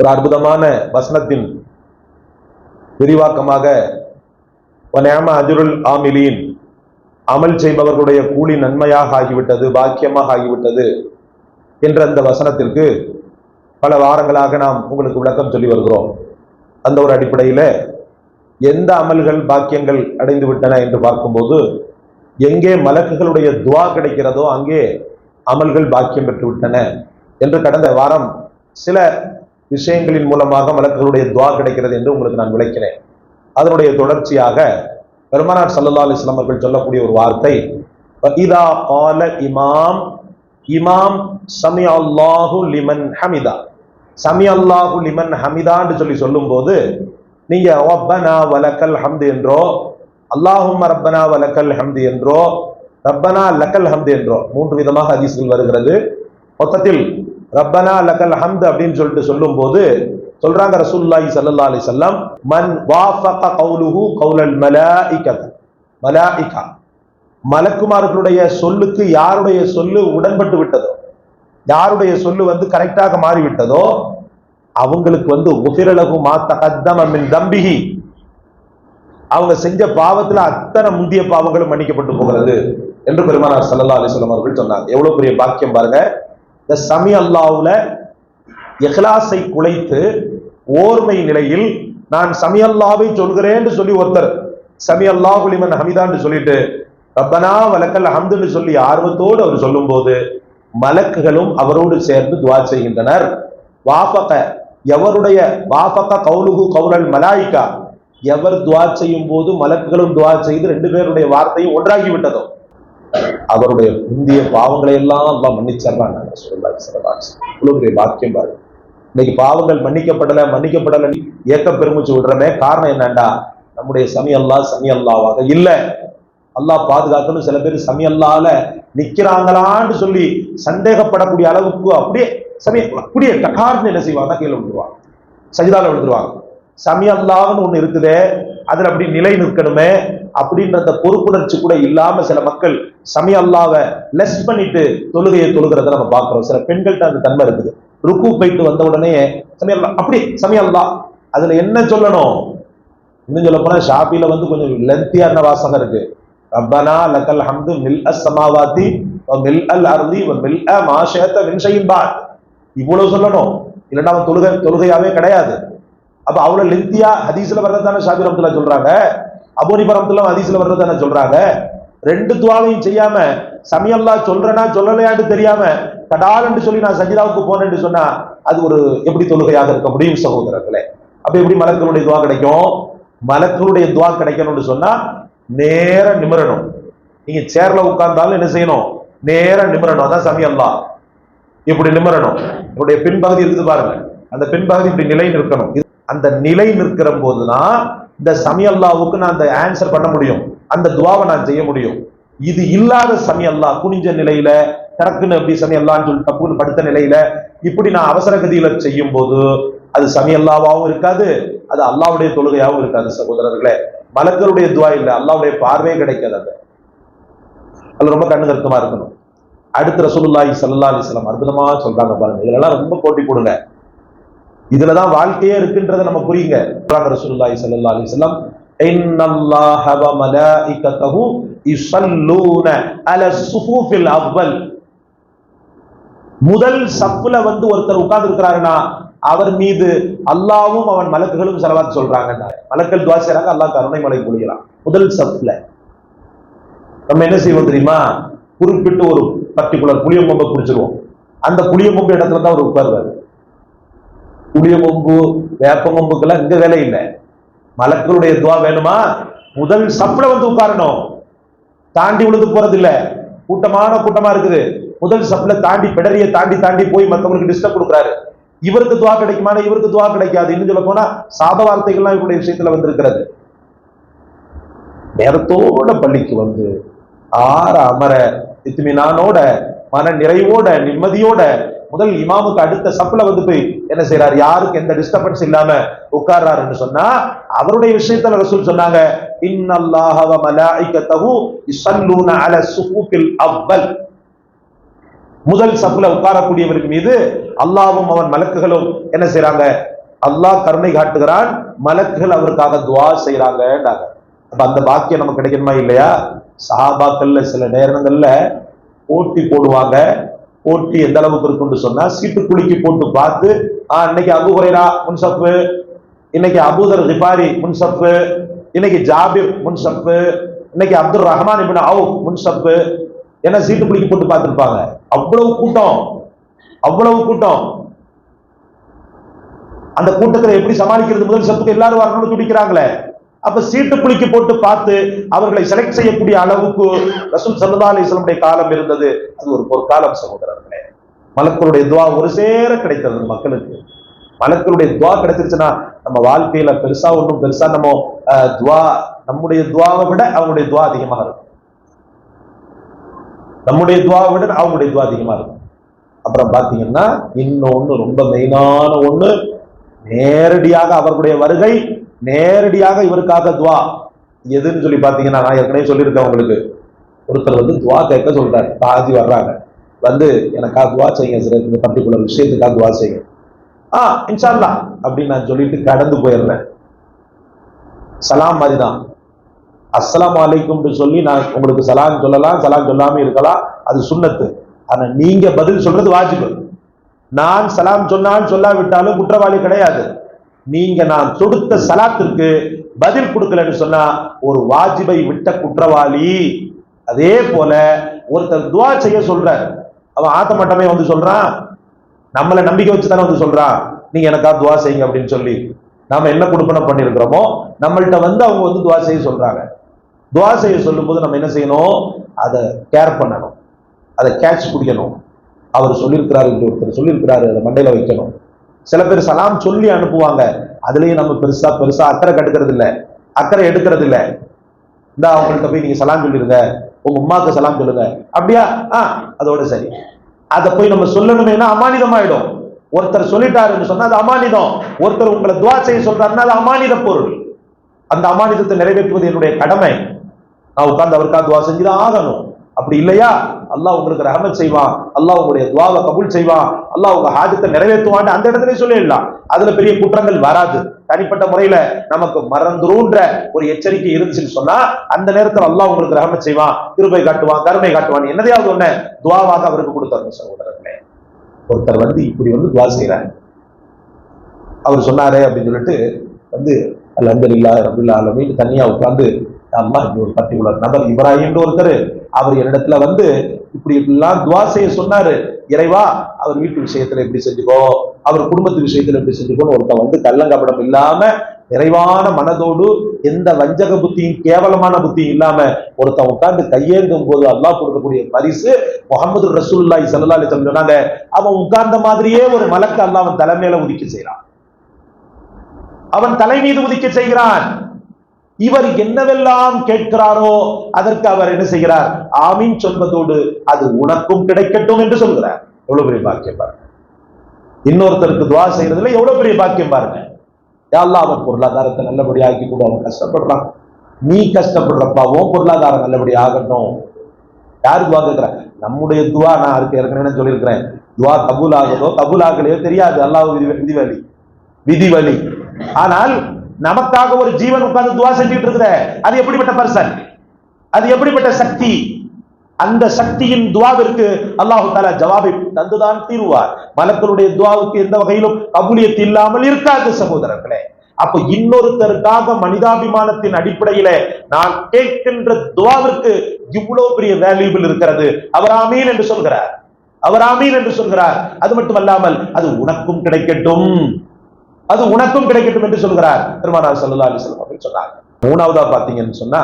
ஒரு அற்புதமான வசனத்தின் விரிவாக்கமாக வநேம அஜுருல் ஆமிலியின் அமல் செய்பவர்களுடைய கூலி நன்மையாக ஆகிவிட்டது பாக்கியமாக ஆகிவிட்டது என்ற அந்த வசனத்திற்கு பல வாரங்களாக நாம் உங்களுக்கு விளக்கம் சொல்லி வருகிறோம். அந்த ஒரு அடிப்படையில் எந்த அமல்கள் பாக்கியங்கள் அடைந்து விட்டன என்று பார்க்கும்போது எங்கே மலக்குகளுடைய துவா கிடைக்கிறதோ அங்கே அமல்கள் பாக்கியம் பெற்று விட்டன என்று கடந்த வாரம் சில விஷயங்களின் மூலமாக மலக்குகளுடைய துவா கிடைக்கிறது என்று உங்களுக்கு நான் விளைக்கிறேன் அதனுடைய தொடர்ச்சியாக பெருமானார் சல்லா அலிஸ்லாம் அவர்கள் சொல்லக்கூடிய ஒரு வார்த்தை இதா கால இமாம் இமாம் சமி அல்லாஹு லிமன் ஹமிதா. சமி அல்லாஹு லிமன் ஹமிதா என்று சொல்லி சொல்லும்போது நீங்க ஒப்பனா வலக்கல் ஹம்து என்றோ அல்லாஹும் ரப்பனா வலக்கல் ஹம்து என்றோ ரப்பனா லக்கல் ஹம்து என்றோ மூன்று விதமாக ஹதீஸ்கள் வருகிறது. மொத்தத்தில் ரப்பனா லக்கல் ஹம்த் அப்படின்னு சொல்லிட்டு சொல்லும்போது சொல்றாங்க ரசூல்லாஹி சல்லா அலி சொல்லம் மன் வாஃபக கௌலுஹு கௌலல் மலாயிகத் மலாயிகா மலக்குமார்களுடைய சொல்லுக்கு யாருடைய சொல்லு உடன்பட்டு விட்டதோ யாருடைய சொல்லு வந்து கரெக்டாக மாறிவிட்டதோ அவங்களுக்கு வந்து உபிரலகு மாத்த கத்தம தம்பிகி அவங்க செஞ்ச பாவத்துல அத்தனை முந்திய பாவங்களும் மன்னிக்கப்பட்டு போகிறது என்று பெருமானார் சல்லா அலிஸ்லாம் அவர்கள் சொன்னாங்க. எவ்வளவு பெரிய பாக்கியம் பாருங்க. இந்த சமி அல்லாவுல இஹ்லாஸை குலைத்து ஓர்மை நிலையில் நான் சமி அல்லாவை சொல்கிறேன்னு சொல்லி ஒருத்தர். சமி அல்லாஹுலிமன் ஹமிதான்னு சொல்லிட்டு ரப்பனா வலக்கல் ஹம்துன்னு சொல்லி ஆர்வத்தோடு அவர் சொல்லும்போது மலக்குகளும் அவரோடு சேர்ந்து துவா செய்கின்றனர். வாபக எவருடைய வாபக கவுலுகு கவுலல் மலாய்க்கா எவர் துவா செய்யும் போது மலக்குகளும் துவா செய்து ரெண்டு பேருடைய வார்த்தையும் ஒன்றாகி விட்டதோ அவருடைய முந்திய பாவங்களை எல்லாம் அல்லாஹ் மன்னிச்சிடறாங்க சொல்லலாம் சிறபாச்சு இவ்வளவு பெரிய பாக்கியம் பாரு. இன்னைக்கு பாவங்கள் மன்னிக்கப்படலை மன்னிக்கப்படலை ஏக்க பெருமிச்சு விடுறமே காரணம் என்னண்டா? நம்முடைய சமி அல்லாஹ் சமி அல்லாவாக அல்லாஹ் பாதுகாக்கணும் சில பேர் சமி அல்லால நிக்கிறாங்களான்னு சொல்லி சந்தேகப்படக்கூடிய அளவுக்கு அப்படியே சமய அப்படியே டகார்னு என்ன செய்வாங்க? கீழே விழுந்துருவாங்க. சஜிதால விழுந்துருவாங்க. சமி அல்லாஹ்னு ஒண்ணு இருக்குதே. அதுல அப்படி நிலை நிற்கணுமே அப்படின்ற அந்த பொறுப்புணர்ச்சி கூட இல்லாம சில மக்கள் சமய அல்லாவை லெஸ் பண்ணிட்டு தொழுகையை தொழுகிறத நம்ம பாக்குறோம் சில பெண்கள்கிட்ட அந்த தன்மை இருக்குது. ருக்கு போயிட்டு வந்த உடனே சமய அப்படி சமய அல்லா அதுல என்ன சொல்லணும்? இன்னும் சொல்ல போனா ஷாப்பில வந்து கொஞ்சம் லென்த்தியான வாசகம் இருக்கு. ரப்பனா லக்கல் ஹம்து மில் அஸ் சமாவாதி மில் அல் அர்தி மில் அ மாஷேத்த மின்ஷையும் பா இவ்வளவு சொல்லணும். இல்லைன்னா அவன் தொழுகை தொழுகையாவே கிடையாது. அப்ப அவ்வளவு லென்த்தியா ஹதீஸ்ல வர்றதான ஷாபி ரம்துல்லா சொல்றாங்க? அபோனி பரமத்துல ஹதீஸ்ல வர்றதான சொல்றாங்க? ரெண்டு துவாவையும் செய்யாம சமியல்லா சொல்றனா சொல்லலையான்னு தெரியாம தடாலன்னு சொல்லி நான் சஜிதாவுக்கு போனேன்னு சொன்னா அது ஒரு எப்படி தொழுகையாக இருக்க முடியும் சகோதரர்களே? அப்ப எப்படி மலக்களுடைய துவா கிடைக்கும்? மலக்களுடைய துவா கிடைக்கணும்னு சொன்னா நேர நிமிரணும். நீங்க சேர்ல உட்கார்ந்தாலும் என்ன செய்யணும்? நேர நிமிரணும். அதான் சமியல்லா இப்படி நிமிரணும். என்னுடைய பின்பகுதி இருக்குது பாருங்க. அந்த பின்பகுதி இப்படி நிலை நிற்கணும் இது- அந்த நிலை நிற்கிற போதுதான் இந்த சமியல்லாவுக்கு நான் அந்த ஆன்சர் பண்ண முடியும். அந்த துவாவை நான் செய்ய முடியும். இது இல்லாத சமியல்லா குனிஞ்ச நிலையில டக்குன்னு அப்படி சமியல்லான்னு சொல்லி தப்புன்னு படுத்த நிலையில இப்படி நான் அவசர கதியில செய்யும் போது அது சமியல்லாவாவும் இருக்காது அது அல்லாவுடைய தொழுகையாகவும் இருக்காது சகோதரர்களே. மலக்களுடைய துவா இல்லை அல்லாவுடைய பார்வையே கிடைக்காது அது. அது ரொம்ப கண்ணு கருத்தமா இருக்கணும். அடுத்த ரசூலுல்லாஹி சல்லா அலிஸ்லாம் வஸல்லம் அற்புதமா சொல்றாங்க பாருங்க. இதெல்லாம் ரொம்ப போட்டி போடுங்க. இதுலதான் வாழ்க்கையே இருக்குன்றதை நம்ம புரியுங்க. ரசூலுல்லாஹி ஸல்லல்லாஹு அலைஹி வஸல்லம் இன்னல்லாஹ வ மலாயிகத்தஹு யுஸல்லூன அல ஸுஃபூஃபில் அவ்வல் முதல் சப்புல வந்து ஒருத்தர் உட்கார்ந்து இருக்கிறாருன்னா அவர் மீது அல்லாவும் அவன் மலக்குகளும் செலவாத்து சொல்றாங்க மலக்கள் துவா செய்யறாங்க அல்லாஹ் கருணை மலை பொழிகிறான். முதல் சப்புல நம்ம என்ன செய்வோம் தெரியுமா? குறிப்பிட்டு ஒரு பர்டிகுலர் புளியம்பொம்பை குடிச்சிருவோம். அந்த புளியம்பொம்பு இடத்துல தான் அவர் உட்கார்வாரு. புளியமொம்பு வேப்பமொம்புக்கெல்லாம் இங்க வேலை இல்லை. மலக்களுடைய துவா வேணுமா? முதல் சப்புல வந்து உட்காரணும். தாண்டி விழுந்து போறது இல்ல கூட்டமான கூட்டமா இருக்குது. முதல் சப்புல தாண்டி பிடரிய தாண்டி தாண்டி போய் மத்தவங்களுக்கு டிஸ்டர்ப் கொடுக்குறாரு. இவருக்கு துவா கிடைக்குமான? இவருக்கு துவா கிடைக்காது. இன்னும் சொல்ல போனா சாப வார்த்தைகள்லாம் இவருடைய விஷயத்துல வந்திருக்கிறது. நேரத்தோட பள்ளிக்கு வந்து ஆற அமர இத்துமினானோட மன நிறைவோட நிம்மதியோட முதல் இமாமுக்கு அடுத்த சப்புல வந்து போய் என்ன செய்யறாரு யாருக்கு எந்த டிஸ்டர்பன்ஸ் இல்லாம உட்கார்றாருன்னு சொன்னா அவருடைய விஷயத்துல ரசூல் சொன்னாங்க இன்னல்லாஹவ வ யுஸல்லூன அல சுஹூஃபில் அவ்வல். முதல் சப்புல உட்காரக்கூடியவர்கள் மீது அல்லாவும் அவன் மலக்குகளும் என்ன செய்யறாங்க அல்லாஹ் கருணை காட்டுகிறான் மலக்குகள் அவருக்காக துவா செய்யறாங்கன்றாங்க அப்ப அந்த பாக்கியம் நமக்கு கிடைக்கணுமா இல்லையா? சஹாபாக்கள்ல சில நேரங்கள்ல போட்டி போடுவாங்க போட்டி எந்த அளவுக்கு இருக்குன்னு சொன்னா சீட்டு குலுக்கி போட்டு பார்த்து ஆஹ் இன்னைக்கு அபு குறைரா முன்சப்பு இன்னைக்கு அபூதர் ரிபாரி முன்சப்பு இன்னைக்கு ஜாபிர் முன்சப்பு இன்னைக்கு அப்துல் ரஹ்மான் இபின் அவு முன்சப்பு. என்ன சீட்டு குலுக்கி போட்டு பார்த்துருப்பாங்க. அவ்வளவு கூட்டம். அவ்வளவு கூட்டம். அந்த கூட்டத்தில் எப்படி சமாளிக்கிறது? முதல் சப்புக்கு எல்லாரும் வரணும்னு துடிக்கிறாங்களே. அப்ப சீட்டு குலுக்கி போட்டு பார்த்து அவர்களை செலக்ட் செய்யக்கூடிய அளவுக்கு ரசூல் சல்லா அலிஸ்லமுடைய காலம் இருந்தது. அது ஒரு பொற்காலம் சகோதரர்களே. மலக்களுடைய துவா ஒரு சேர கிடைத்தது மக்களுக்கு. மலக்களுடைய துவா கிடைச்சிருச்சுன்னா நம்ம வாழ்க்கையில பெருசா ஒன்றும் பெருசா நம்ம அஹ், துவா நம்முடைய துவாவை விட அவங்களுடைய துவா அதிகமாக இருக்கும். நம்முடைய துவாவை விட அவங்களுடைய துவா அதிகமா இருக்கும். அப்புறம் பாத்தீங்கன்னா இன்னொன்னு ரொம்ப மெயினான ஒண்ணு நேரடியாக அவர்களுடைய வருகை நேரடியாக இவருக்காக துவா. எதுன்னு சொல்லி பாத்தீங்கன்னா நான் ஏற்கனவே சொல்லியிருக்கேன் உங்களுக்கு. ஒருத்தர் வந்து துவா கேட்க சொல்றாரு. பாதி வர்றாங்க. வந்து எனக்காக துவா செய்யுங்க சார் இந்த பர்டிகுலர் விஷயத்துக்காக துவா செய்யுங்க. ஆ இன்ஷா அப்படின்னு நான் சொல்லிட்டு கடந்து போயிடுறேன். சலாம் மாதிரி தான் அஸ்லாம் அலைக்கும்னு சொல்லி நான் உங்களுக்கு சலாம் சொல்லலாம் சலாம் சொல்லாம இருக்கலாம். அது சுண்ணத்து. ஆனா நீங்க பதில் சொல்றது வாஜிபு. நான் சலாம் சொன்னான்னு சொல்லாவிட்டாலும் குற்றவாளி கிடையாது. நீங்க நான் தொடுத்த சலாத்திற்கு பதில் கொடுக்கலன்னு சொன்னா ஒரு வாஜிபை விட்ட குற்றவாளி. அதே போல ஒருத்தர் துவா செய்ய சொல்ற அவன் ஆத்த மட்டமே வந்து சொல்றான். நம்மளை நம்பிக்கை வச்சு தானே வந்து சொல்றான். நீங்க எனக்கா துவா செய்யுங்க அப்படின்னு சொல்லி. நாம என்ன கொடுப்பனம் பண்ணியிருக்கிறோமோ நம்மள்கிட்ட வந்து அவங்க வந்து துவா செய்ய சொல்றாங்க. துவா செய்ய சொல்லும்போது நம்ம என்ன செய்யணும்? அதை கேர் பண்ணணும். அதை கேட்ச் பிடிக்கணும். அவர் சொல்லியிருக்கிறாரு என்று ஒருத்தர் சொல்லியிருக்கிறாரு. அதை மண்டையில வைக்கணும். சில பேர் சலாம் சொல்லி அனுப்புவாங்க. அதுலயும் நம்ம பெருசா பெருசா அக்கறை கட்டுக்கிறது இல்ல அக்கறை எடுக்கிறது இல்ல இந்த அவங்கள்ட்ட போய் நீங்க சலாம் சொல்லிருங்க. உங்க உமாக்கு சலாம் சொல்லுங்க. அப்படியா? ஆ அதோட சரி. அதை போய் நம்ம சொல்லணுமேனா அமானிதம் ஆயிடும் ஒருத்தர் சொல்லிட்டாருன்னு சொன்னா அது அமானிதம். ஒருத்தர் உங்களை துவா செய்ய சொல்றாருன்னா அது அமானித பொருள். அந்த அமானிதத்தை நிறைவேற்றுவது என்னுடைய கடமை. நான் உட்கார்ந்து அவருக்காக துவா செஞ்சுதான் ஆகணும். அப்படி இல்லையா? அல்லாஹ் உங்களுக்கு ரஹமத் செய்வான் அல்லாஹ் உங்களுடைய துவாவை கபூல் செய்வான் அல்லாஹ் உங்க ஹாஜத்தை நிறைவேற்றுவான்னு அந்த இடத்துல சொல்லிடலாம். அதுல பெரிய குற்றங்கள் வராது. தனிப்பட்ட முறையில நமக்கு மறந்துருன்ற ஒரு எச்சரிக்கை இருந்துச்சுன்னு சொன்னா அந்த நேரத்துல அல்லாஹ் உங்களுக்கு ரஹமத் செய்வான் திருப்பை காட்டுவான் கருமை காட்டுவான். என்னதையாவது ஒண்ணு துவாவாக அவருக்கு கொடுத்தாரு. சகோதரர்களே ஒருத்தர் வந்து இப்படி வந்து துவா செய்யறாரு அவர் சொன்னாரே அப்படின்னு சொல்லிட்டு வந்து அல்ஹம்துலில்லாஹ் ரபில் ஆலமீன் தனியா உட்காந்து அல்லாஹ் இப்படி ஒரு பர்டிகுலர் நபர் இப்ராஹிம்னு ஒருத்தர் அவர் என்னிடத்துல வந்து இப்படி இப்படிலாம் துவா செய்ய சொன்னாரு. இறைவா அவர் வீட்டு விஷயத்துல எப்படி செஞ்சுக்கோ அவர் குடும்பத்து விஷயத்துல எப்படி செஞ்சுக்கோன்னு ஒருத்தன் வந்து கள்ளங்கபடம் இல்லாம நிறைவான மனதோடு எந்த வஞ்சக புத்தியும் கேவலமான புத்தியும் இல்லாம ஒருத்தன் உட்கார்ந்து கையேந்தும் போது அல்லாஹ் கொடுக்கக்கூடிய பரிசு முகமது ரசூல்லாய் ஸல்லல்லாஹு சொன்னாங்க. அவன் உட்கார்ந்த மாதிரியே ஒரு மலக்கு அல்லாஹ் அவன் தலைமையில உதிக்க செய்யறான் அவன் தலை மீது உதிக்க செய்கிறான். இவர் என்னவெல்லாம் கேட்கிறாரோ அதற்கு அவர் என்ன செய்கிறார்? ஆமீன் சொல்வதோடு அது உனக்கும் கிடைக்கட்டும் என்று சொல்கிறார். எவ்வளவு பெரிய பாக்கியம் பாருங்க. இன்னொருத்தருக்கு துவா செய்யறதுல எவ்வளவு பெரிய பாக்கியம் பாருங்க. யாரெல்லாம் அவன் பொருளாதாரத்தை நல்லபடி ஆக்கி கூட அவன் கஷ்டப்படுறான். நீ கஷ்டப்படுறப்பா உன் பொருளாதாரம் நல்லபடி ஆகட்டும். யாரு துவா கேட்கிற நம்முடைய துவா நான் அதுக்கு ஏற்கனவே சொல்லியிருக்கிறேன். துவா கபூல் ஆகுதோ கபூல் ஆகலையோ தெரியாது. அல்லாஹ் விதி விதிவலி விதிவலி ஆனால் நமக்காக ஒரு ஜீவன் உட்கார்ந்து துவா செஞ்சுட்டு இருக்கிற அது எப்படிப்பட்ட பர்சன் அது எப்படிப்பட்ட சக்தி? அந்த சக்தியின் துவாவிற்கு அல்லாஹு தாலா ஜவாபை தந்துதான் தீர்வார். மலக்களுடைய துவாவுக்கு எந்த வகையிலும் கபூலியத்து இல்லாமல் இருக்காது சகோதரர்களே. அப்ப இன்னொருத்தருக்காக மனிதாபிமானத்தின் அடிப்படையில நான் கேட்கின்ற துவாவிற்கு இவ்வளவு பெரிய வேல்யூபிள் இருக்கிறது. அவர் ஆமீன் என்று சொல்கிறார். அவர் ஆமீன் என்று சொல்கிறார். அது மட்டுமல்லாமல் அது உனக்கும் கிடைக்கட்டும். அது உனக்கும் கிடைக்கட்டும் என்று சொல்கிறார். பெருமானார் சல்லா அலிஸ்லாம் அப்படின்னு சொன்னாங்க மூணாவதா பாத்தீங்கன்னு சொன்னா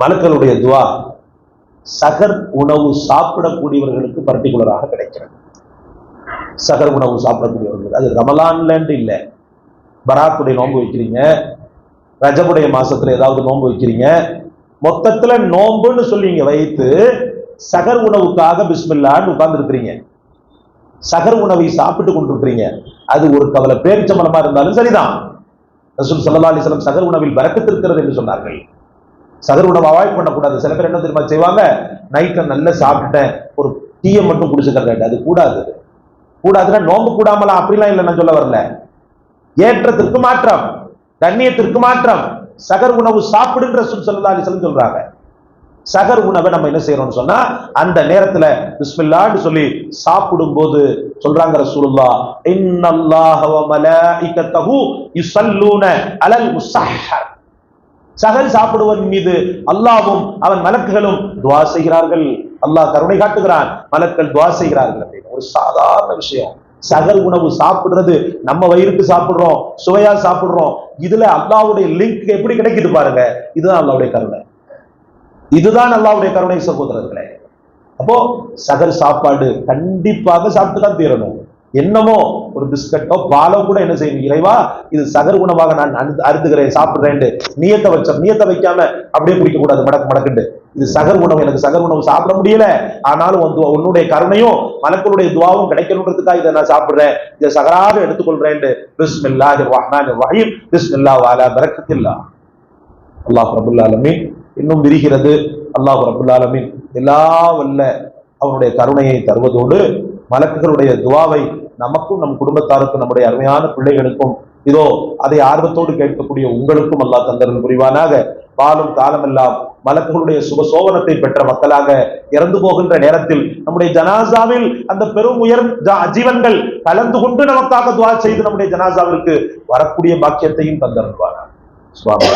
மலக்களுடைய துவா சகர் உணவு சாப்பிடக்கூடியவர்களுக்கு பர்டிகுலராக கிடைக்கிறது. சகர் உணவு சாப்பிடக்கூடியவர்கள். அது ரமலான்லன்ட்டு இல்லை. பராத்துடைய நோன்பு வைக்கிறீங்க. ரஜபுடைய மாசத்துல ஏதாவது நோன்பு வைக்கிறீங்க. மொத்தத்துல நோன்புன்னு சொல்லி இங்க வைத்து சகர் உணவுக்காக பிஸ்மில்லான்னு உட்கார்ந்து இருக்கிறீங்க சகர் உணவை சாப்பிட்டு கொண்டிருக்கிறீங்க. அது ஒரு கவலை. பேரிச்சம்பளமா இருந்தாலும் சரிதான். ரசூல் சல்லா அலிஸ்லாம் சகர் உணவில் பறக்கத்து இருக்கிறது என்று சொன்னார்கள். சகர் உணவு அவாய்ட் பண்ணக்கூடாது. சில பேர் என்ன தெரியுமா செய்வாங்க? நைட்ல நல்லா சாப்பிட்டுட்டேன். ஒரு டீயை மட்டும் குடிச்சுக்கிறேன் அது கூடாது. கூடாதுன்னா நோம்பு கூடாமலாம் அப்படிலாம் இல்லை நான் சொல்ல வரல. ஏற்றத்திற்கு மாற்றம் கண்ணியத்திற்கு மாற்றம் சகர் உணவு சாப்பிடுன்ற சொல் சொல்லா அலிஸ்லம் சொல்றாங்க. சகர் உணவை நம்ம என்ன செய்யறோம்னு சொன்னா அந்த நேரத்துல பிஸ்மில்லான்னு சொல்லி சாப்பிடும் போது சொல்றாங்க ரசூலுல்லா இன்னல்லாஹ வ மலாயிகத்தஹு யுஸல்லூன அலல் முஸஹர் சகர் சாப்பிடுவன் மீது அல்லாவும் அவன் மலக்குகளும் துவா செய்கிறார்கள். அல்லாஹ் கருணை காட்டுகிறான். மலக்கள் துவா செய்கிறார்கள் அப்படின்னு. ஒரு சாதாரண விஷயம். சகர் உணவு சாப்பிடுறது நம்ம வயிறுக்கு சாப்பிடுறோம் சுவையா சாப்பிடுறோம். இதுல அல்லாவுடைய லிங்க் எப்படி கிடைக்குது பாருங்க? இதுதான் அல்லாவுடைய கருணை. இதுதான் அல்லாவுடைய கருணை சகோதரர்களே. அப்போ சகர் சாப்பாடு கண்டிப்பாக சாப்பிட்டு தான் தீரணும். என்னமோ ஒரு பிஸ்கட்டோ பாலோ கூட என்ன செய்யணும் இறைவா இது சகர் உணவாக நான் அருந்து- அருந்துகிறேன் சாப்பிடுறேன் நியத்தை வச்ச நியத்தை வைக்காம அப்படியே குடிக்க கூடாது மடக்கு மடக்குண்டு இது சகர் உணவு எனக்கு சகர் உணவு சாப்பிட முடியல. ஆனாலும் வந்து உன்னுடைய கருணையும் மலக்களுடைய துவாவும் கிடைக்கணுன்றதுக்காக இதை நான் சாப்பிடுறேன். இதை சகராக எடுத்துக்கொள்றேன் பிஸ்மில்லா ரஹ்மான் ரஹீம். பிஸ்மில்லா வாலா பரக்கத்தில்லா. அல்லாஹ் ரபுல் ஆலமீன். இன்னும் விரிகிறது. அல்லாஹ் ரபுல்லாலமின் எல்லா வல்ல அவனுடைய கருணையை தருவதோடு மலக்குகளுடைய துவாவை நமக்கும் நம் குடும்பத்தாருக்கும் நம்முடைய அருமையான பிள்ளைகளுக்கும் இதோ அதை ஆர்வத்தோடு கேட்கக்கூடிய உங்களுக்கும் அல்லாஹ் தந்தரன் புரிவானாக. வாழும் காலமெல்லாம் மலக்குகளுடைய சுப சோபனத்தை பெற்ற மக்களாக இறந்து போகின்ற நேரத்தில் நம்முடைய ஜனாசாவில் அந்த பெரும் உயர் ஜா- ஜீவன்கள் கலந்து கொண்டு நமக்காக துவா செய்து நம்முடைய ஜனாசாவிற்கு வரக்கூடிய பாக்கியத்தையும் தந்தருவானாக சுவாமி